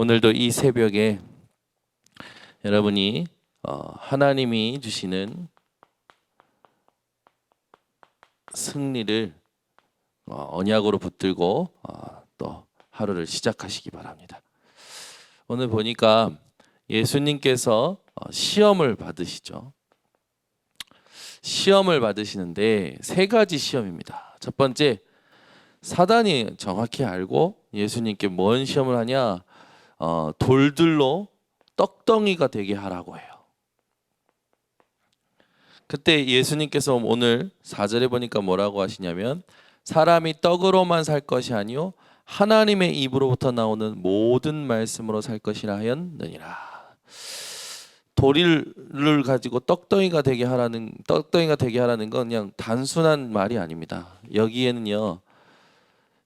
오늘도 이 새벽에 여러분이 어, 하나님이 주시는 승리를 어, 언약으로 붙들고 어, 또 하루를 시작하시기 바랍니다. 오늘 보니까 예수님께서 어, 시험을 받으시죠. 시험을 받으시는데 세 가지 시험입니다. 첫 번째 사단이 정확히 알고 예수님께 뭔 시험을 하냐? 어, 돌들로 떡덩이가 되게 하라고 해요. 그때 예수님께서 오늘 4절에 보니까 뭐라고 하시냐면 사람이 떡으로만 살 것이 아니요 하나님의 입으로부터 나오는 모든 말씀으로 살 것이라 하였느니라. 도리를 가지고 떡덩이가 되게 하라는 떡덩이가 되게 하라는 건 그냥 단순한 말이 아닙니다. 여기에는요.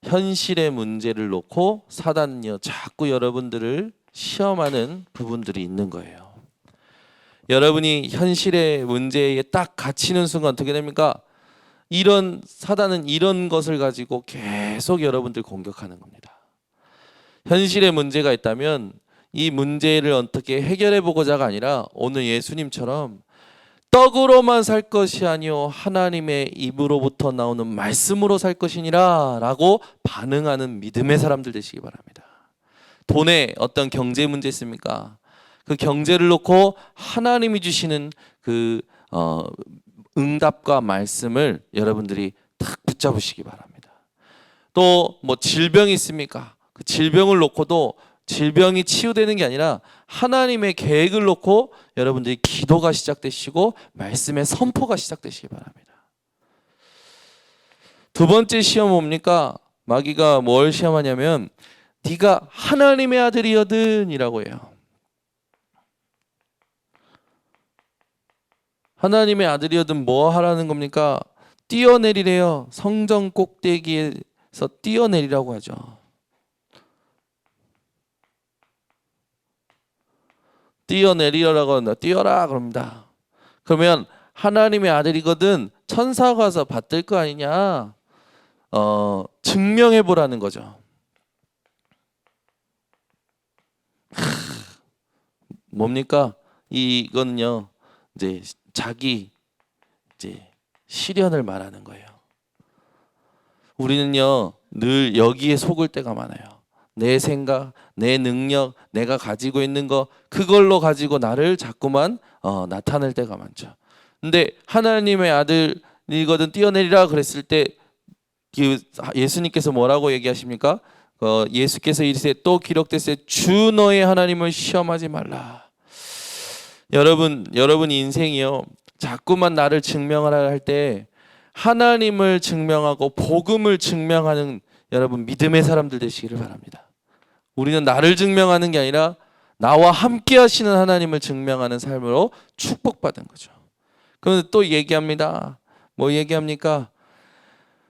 현실의 문제를 놓고 사단은요. 자꾸 여러분들을 시험하는 부분들이 있는 거예요. 여러분이 현실의 문제에 딱 갇히는 순간 어떻게 됩니까? 이런 사단은 이런 것을 가지고 계속 여러분들 공격하는 겁니다. 현실의 문제가 있다면 이 문제를 어떻게 해결해 보고자가 아니라 오늘 예수님처럼 떡으로만 살 것이 아니요 하나님의 입으로부터 나오는 말씀으로 살 것이니라라고 반응하는 믿음의 사람들 되시기 바랍니다. 돈에 어떤 경제 문제 있습니까? 그 경제를 놓고 하나님이 주시는 그 어, 응답과 말씀을 여러분들이 탁 붙잡으시기 바랍니다. 또 뭐 질병이 있습니까? 그 질병을 놓고도 질병이 치유되는 게 아니라 하나님의 계획을 놓고 여러분들이 기도가 시작되시고 말씀의 선포가 시작되시기 바랍니다. 두 번째 시험 뭡니까? 마귀가 뭘 시험하냐면 네가 하나님의 아들이여든이라고 해요. 하나님의 아들이어든 뭐 하라는 겁니까? 뛰어내리래요. 성전 꼭대기에서 뛰어내리라고 하죠. 뛰어내리라고 한다. 뛰어라 그럽니다. 그러면 하나님의 아들이거든 천사 가 서 받들 거 아니냐? 어, 증명해 보라는 거죠. 뭡니까? 이건요. 이제 자기 이제 시련을 말하는 거예요. 우리는요 늘 여기에 속을 때가 많아요. 내 생각, 내 능력, 내가 가지고 있는 거 그걸로 가지고 나를 자꾸만 어, 나타낼 때가 많죠. 근데 하나님의 아들이거든 뛰어내리라 그랬을 때그 예수님께서 뭐라고 얘기하십니까? 어, 예수께서 이르세 또 기록됐을 주 너의 하나님을 시험하지 말라. 여러분 여러분 인생이요 자꾸만 나를 증명하라 할 때 하나님을 증명하고 복음을 증명하는 여러분 믿음의 사람들 되시기를 바랍니다. 우리는 나를 증명하는 게 아니라 나와 함께 하시는 하나님을 증명하는 삶으로 축복받은 거죠. 그런데 또 얘기합니다. 뭐 얘기합니까?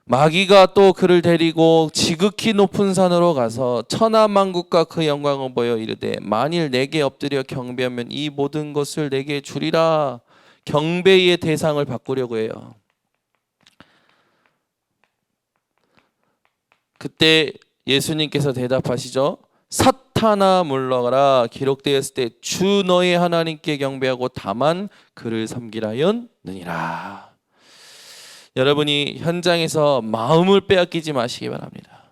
마귀가 또 그를 데리고 지극히 높은 산으로 가서 천하 만국과 그 영광을 보여 이르되 만일 내게 엎드려 경배하면 이 모든 것을 내게 주리라 경배의 대상을 바꾸려고 해요. 그때 예수님께서 대답하시죠. 사탄아 물러가라 기록되었을 때 주 너의 하나님께 경배하고 다만 그를 섬기라 하였느니라. 여러분이 현장에서 마음을 빼앗기지 마시기 바랍니다.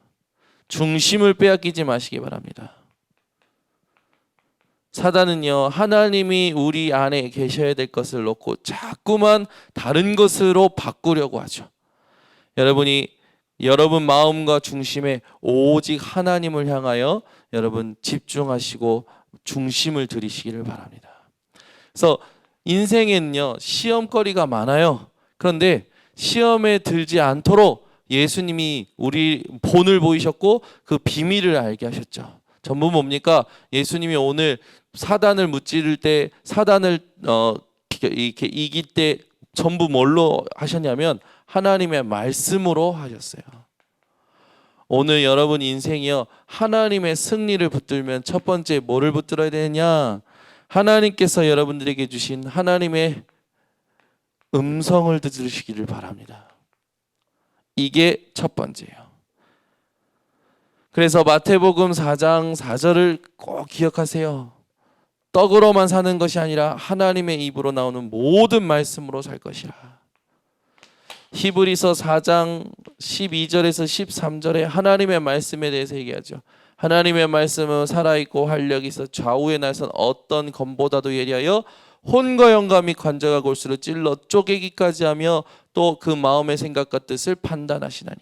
중심을 빼앗기지 마시기 바랍니다. 사단은요 하나님이 우리 안에 계셔야 될 것을 놓고 자꾸만 다른 것으로 바꾸려고 하죠. 여러분이 여러분 마음과 중심에 오직 하나님을 향하여 여러분 집중하시고 중심을 들이시기를 바랍니다. 그래서 인생에는요 시험거리가 많아요. 그런데 시험에 들지 않도록 예수님이 우리 본을 보이셨고 그 비밀을 알게 하셨죠. 전부 뭡니까? 예수님이 오늘 사단을 무찌를 때 사단을 어 이렇게 이길 때 전부 뭘로 하셨냐면 하나님의 말씀으로 하셨어요. 오늘 여러분 인생이요 하나님의 승리를 붙들면 첫 번째 뭐를 붙들어야 되느냐? 하나님께서 여러분들에게 주신 하나님의 음성을 들으시기를 바랍니다. 이게 첫 번째예요. 그래서 마태복음 4장 4절을 꼭 기억하세요. 떡으로만 사는 것이 아니라 하나님의 입으로 나오는 모든 말씀으로 살 것이라. 히브리서 4장 12절에서 13절에 하나님의 말씀에 대해서 얘기하죠. 하나님의 말씀은 살아있고 활력이 있어 좌우의 날선 어떤 검보다도 예리하여 혼과 영감이 관자가 골수를 찔러 쪼개기까지 하며 또 그 마음의 생각과 뜻을 판단하시나니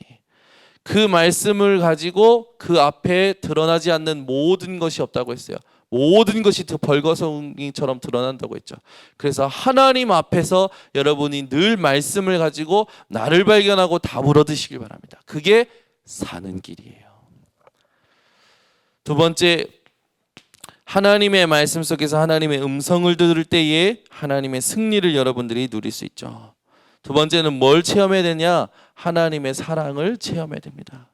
그 말씀을 가지고 그 앞에 드러나지 않는 모든 것이 없다고 했어요. 모든 것이 그 벌거숭이처럼 드러난다고 했죠. 그래서 하나님 앞에서 여러분이 늘 말씀을 가지고 나를 발견하고 답을 얻으시길 바랍니다. 그게 사는 길이에요. 두 번째 하나님의 말씀 속에서 하나님의 음성을 들을 때에 하나님의 승리를 여러분들이 누릴 수 있죠. 두 번째는 뭘 체험해야 되냐? 하나님의 사랑을 체험해야 됩니다.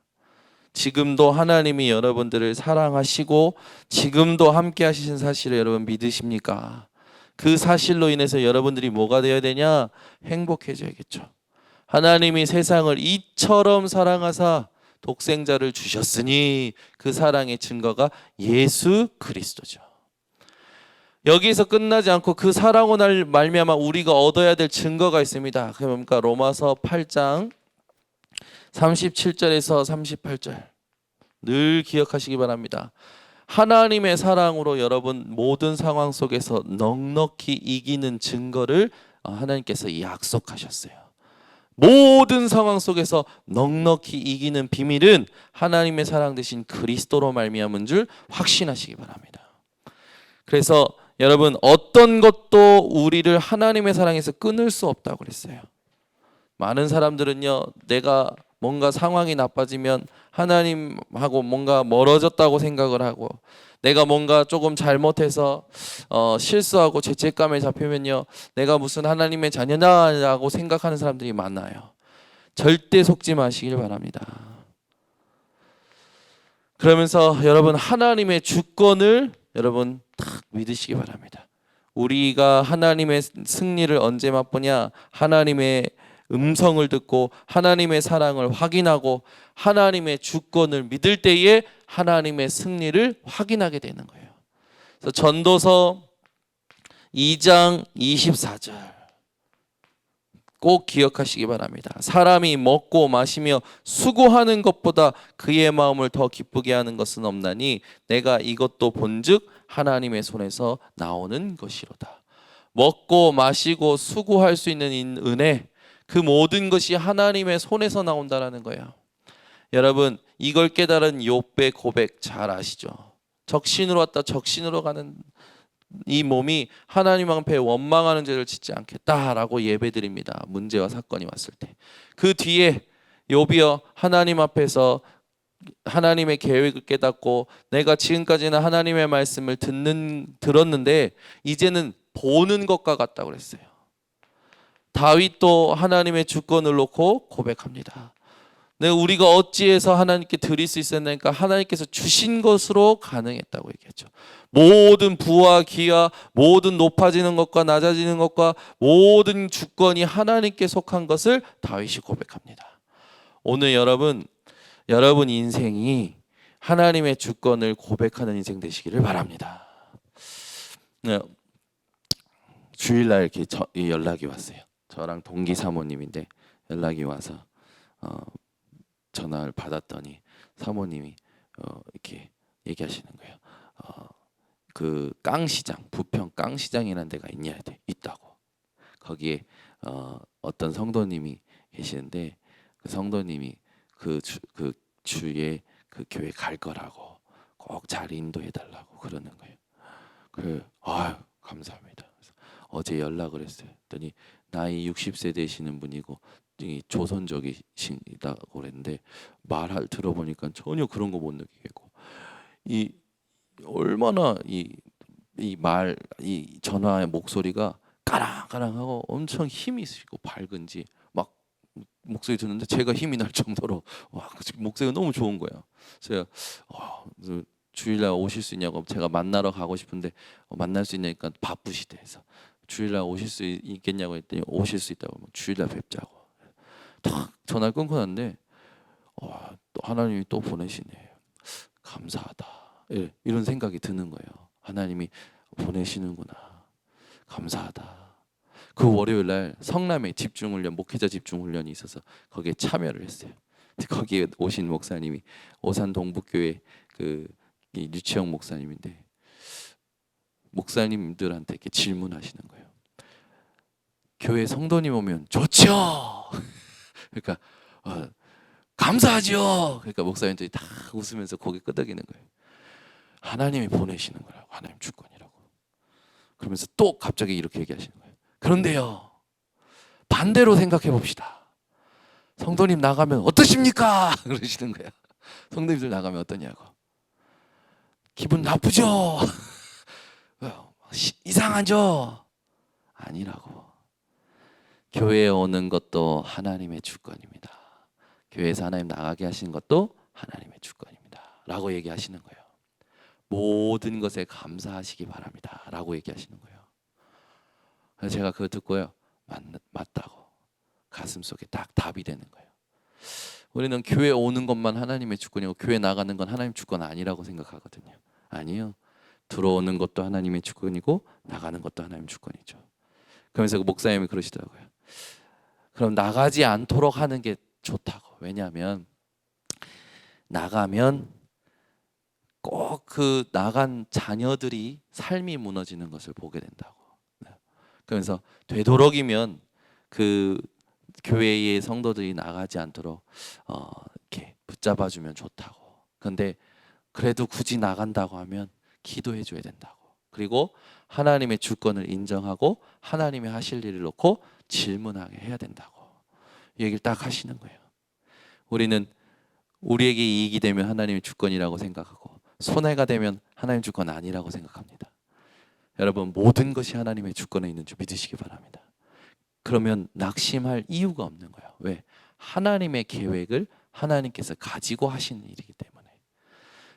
지금도 하나님이 여러분들을 사랑하시고 지금도 함께 하시는 사실을 여러분 믿으십니까? 그 사실로 인해서 여러분들이 뭐가 되어야 되냐? 행복해져야겠죠. 하나님이 세상을 이처럼 사랑하사 독생자를 주셨으니 그 사랑의 증거가 예수 그리스도죠. 여기서 끝나지 않고 그날 말미암아 우리가 얻어야 될 증거가 있습니다. 그러니까 로마서 8장 37절에서 38절 늘 기억하시기 바랍니다. 하나님의 사랑으로 여러분 모든 상황 속에서 넉넉히 이기는 증거를 어, 하나님께서 약속하셨어요. 모든 상황 속에서 넉넉히 이기는 비밀은 하나님의 사랑 대신 그리스도로 말미암은 줄 확신하시기 바랍니다. 그래서 여러분 어떤 것도 우리를 하나님의 사랑에서 끊을 수 없다고 그랬어요. 많은 사람들은요, 내가 뭔가 상황이 나빠지면 하나님하고 뭔가 멀어졌다고 생각을 하고 내가 뭔가 조금 잘못해서 어, 실수하고 죄책감에 잡히면요 내가 무슨 하나님의 자녀냐라고 생각하는 사람들이 많아요. 절대 속지 마시길 바랍니다. 그러면서 여러분 하나님의 주권을 여러분 딱 믿으시기 바랍니다. 우리가 하나님의 승리를 언제 맛보냐? 하나님의 음성을 듣고 하나님의 사랑을 확인하고 하나님의 주권을 믿을 때에 하나님의 승리를 확인하게 되는 거예요. 그래서 전도서 2장 24절 꼭 기억하시기 바랍니다. 사람이 먹고 마시며 수고하는 것보다 그의 마음을 더 기쁘게 하는 것은 없나니 내가 이것도 본즉 하나님의 손에서 나오는 것이로다. 먹고 마시고 수고할 수 있는 은혜 그 모든 것이 하나님의 손에서 나온다라는 거예요. 여러분 이걸 깨달은 욥의 고백 잘 아시죠? 적신으로 왔다 적신으로 가는 이 몸이 하나님 앞에 원망하는 죄를 짓지 않겠다라고 예배드립니다. 문제와 사건이 왔을 때. 그 뒤에 욥이여 하나님 앞에서 하나님의 계획을 깨닫고 내가 지금까지는 하나님의 말씀을 듣는 들었는데 이제는 보는 것과 같다고 그랬어요. 다윗도 하나님의 주권을 놓고 고백합니다. 내 우리가 어찌해서 하나님께 드릴 수 있었나니까 하나님께서 주신 것으로 가능했다고 얘기했죠. 모든 부와 기와 모든 높아지는 것과 낮아지는 것과 모든 주권이 하나님께 속한 것을 다윗이 고백합니다. 오늘 여러분 여러분 인생이 하나님의 주권을 고백하는 인생 되시기를 바랍니다. 네, 주일날 이렇게 저, 연락이 왔어요. 저랑 동기 사모님인데 연락이 와서 어, 전화를 받았더니 사모님이 어, 이렇게 얘기하시는 거예요. 어, 그 깡시장 부평 깡시장이라는 데가 있냐 돼 있다고 거기에 어, 어떤 성도님이 계시는데 그 성도님이 그, 주, 그 주에 그 교회 갈 거라고 꼭 잘 인도해 달라고 그러는 거예요. 그아 감사합니다. 어제 연락을 했어요. 했더니 나이 60세 되시는 분이고 조선적이시다고 그랬는데 말을 들어보니까 전혀 그런 거 못 느끼겠고 이 얼마나 이 이말이 전화의 목소리가 까랑까랑하고 엄청 힘이 있으시고 밝은지 막 목소리 듣는데 제가 힘이 날 정도로 와 목소리가 너무 좋은 거예요. 제가 어, 주일날 오실 수 있냐고 제가 만나러 가고 싶은데 어, 만날 수 있냐니까 바쁘시대 해서 주일날 오실 수 있겠냐고 했더니 오실 수 있다고 뭐 주일날 뵙자고 탁 전화를 끊고 났는데 와, 또 하나님이 또 보내시네. 감사하다. 예, 이런 생각이 드는 거예요. 하나님이 보내시는구나. 감사하다. 그 월요일 날 성남에 집중 훈련, 목회자 집중 훈련이 있어서 거기에 참여를 했어요. 근데 거기에 오신 목사님이 오산 동북교회 그이 유치영 목사님인데 목사님들한테 이렇게 질문하시는 거예요. 교회 성도님 오면 좋죠. 그러니까 어, 감사하죠. 그러니까 목사님들이 다 웃으면서 고개 끄덕이는 거예요. 하나님이 보내시는 거라고 하나님 주권이라고. 그러면서 또 갑자기 이렇게 얘기하시는 거예요. 그런데요 반대로 생각해 봅시다. 성도님 나가면 어떠십니까? 그러시는 거예요. 성도님들 나가면 어떠냐고. 기분 나쁘죠? 어, 시- 이상하죠? 아니라고. 교회에 오는 것도 하나님의 주권입니다. 교회에서 하나님 나가게 하신 것도 하나님의 주권입니다. 라고 얘기하시는 거예요. 모든 것에 감사하시기 바랍니다. 라고 얘기하시는 거예요. 그래서 제가 그거 듣고요. 맞, 맞다고. 가슴 속에 딱 답이 되는 거예요. 우리는 교회 오는 것만 하나님의 주권이고 교회 나가는 건 하나님 주권 아니라고 생각하거든요. 아니요. 들어오는 것도 하나님의 주권이고 나가는 것도 하나님 주권이죠. 그러면서 그 목사님이 그러시더라고요. 그럼 나가지 않도록 하는 게 좋다고. 왜냐하면 나가면 꼭 그 나간 자녀들이 삶이 무너지는 것을 보게 된다고. 네. 그러면서 되도록이면 그 교회의 성도들이 나가지 않도록 어, 이렇게 붙잡아 주면 좋다고. 근데 그래도 굳이 나간다고 하면 기도해 줘야 된다고. 그리고 하나님의 주권을 인정하고 하나님의 하실 일을 놓고 질문하게 해야 된다고. 이 얘기를 딱 하시는 거예요. 우리는 우리에게 이익이 되면 하나님의 주권이라고 생각하고 손해가 되면 하나님 주권 아니라고 생각합니다. 여러분 모든 것이 하나님의 주권에 있는 줄 믿으시기 바랍니다. 그러면 낙심할 이유가 없는 거예요. 왜? 하나님의 계획을 하나님께서 가지고 하시는 일이기 때문에.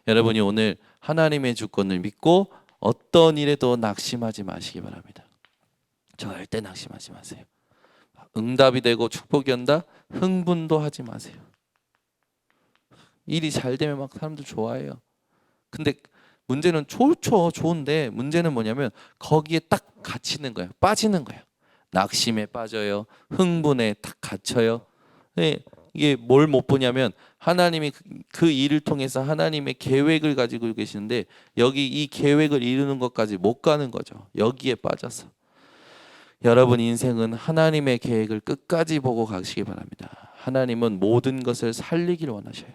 여러분이 오늘 하나님의 주권을 믿고 어떤 일에도 낙심하지 마시기 바랍니다. 절대 낙심하지 마세요. 응답이 되고 축복이 온다 흥분도 하지 마세요. 일이 잘 되면 막 사람들 좋아해요. 근데 문제는 좋죠, 좋은데 문제는 뭐냐면 거기에 딱 갇히는 거예요. 빠지는 거예요. 낙심에 빠져요. 흥분에 딱 갇혀요. 네, 이게 뭘 못 보냐면 하나님이 그- 그 일을 통해서 하나님의 계획을 가지고 계시는데 여기 이 계획을 이루는 것까지 못 가는 거죠. 여기에 빠져서. 여러분 인생은 하나님의 계획을 끝까지 보고 가시기 바랍니다. 하나님은 모든 것을 살리길 원하셔요.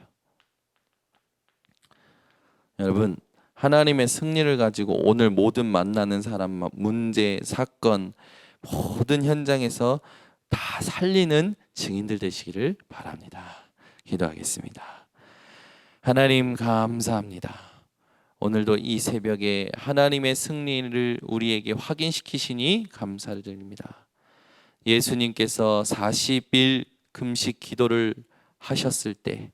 여러분 하나님의 승리를 가지고 오늘 모든 만나는 사람, 문제, 사건 모든 현장에서 다 살리는 증인들 되시기를 바랍니다. 기도하겠습니다. 하나님 감사합니다. 오늘도 이 새벽에 하나님의 승리를 우리에게 확인시키시니 감사를 드립니다. 예수님께서 40일 금식 기도를 하셨을 때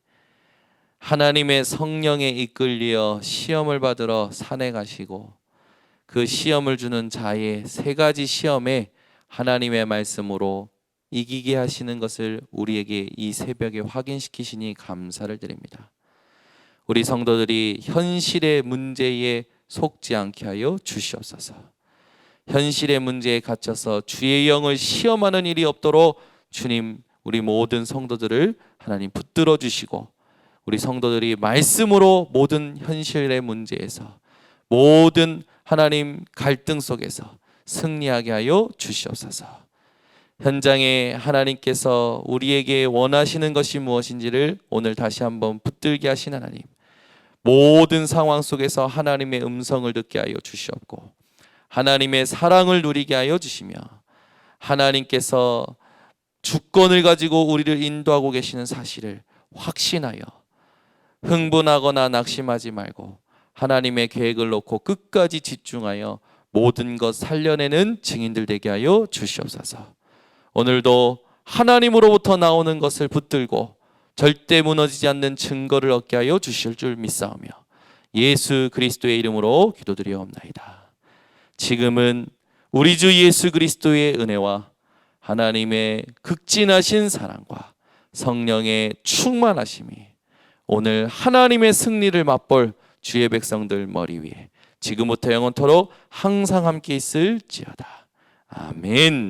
하나님의 성령에 이끌려 시험을 받으러 산에 가시고 그 시험을 주는 자의 세 가지 시험에 하나님의 말씀으로 이기게 하시는 것을 우리에게 이 새벽에 확인시키시니 감사를 드립니다. 우리 성도들이 현실의 문제에 속지 않게 하여 주시옵소서. 현실의 문제에 갇혀서 주의 영을 시험하는 일이 없도록 주님 우리 모든 성도들을 하나님 붙들어 주시고 우리 성도들이 말씀으로 모든 현실의 문제에서 모든 하나님 갈등 속에서 승리하게 하여 주시옵소서. 현장에 하나님께서 우리에게 원하시는 것이 무엇인지를 오늘 다시 한번 붙들게 하신 하나님. 모든 상황 속에서 하나님의 음성을 듣게 하여 주시옵고 하나님의 사랑을 누리게 하여 주시며 하나님께서 주권을 가지고 우리를 인도하고 계시는 사실을 확신하여 흥분하거나 낙심하지 말고 하나님의 계획을 놓고 끝까지 집중하여 모든 것 살려내는 증인들 되게 하여 주시옵소서. 오늘도 하나님으로부터 나오는 것을 붙들고 절대 무너지지 않는 증거를 얻게 하여 주실 줄 믿사오며 예수 그리스도의 이름으로 기도드리옵나이다. 지금은 우리 주 예수 그리스도의 은혜와 하나님의 극진하신 사랑과 성령의 충만하심이 오늘 하나님의 승리를 맛볼 주의 백성들 머리 위에 지금부터 영원토록 항상 함께 있을지어다. 아멘.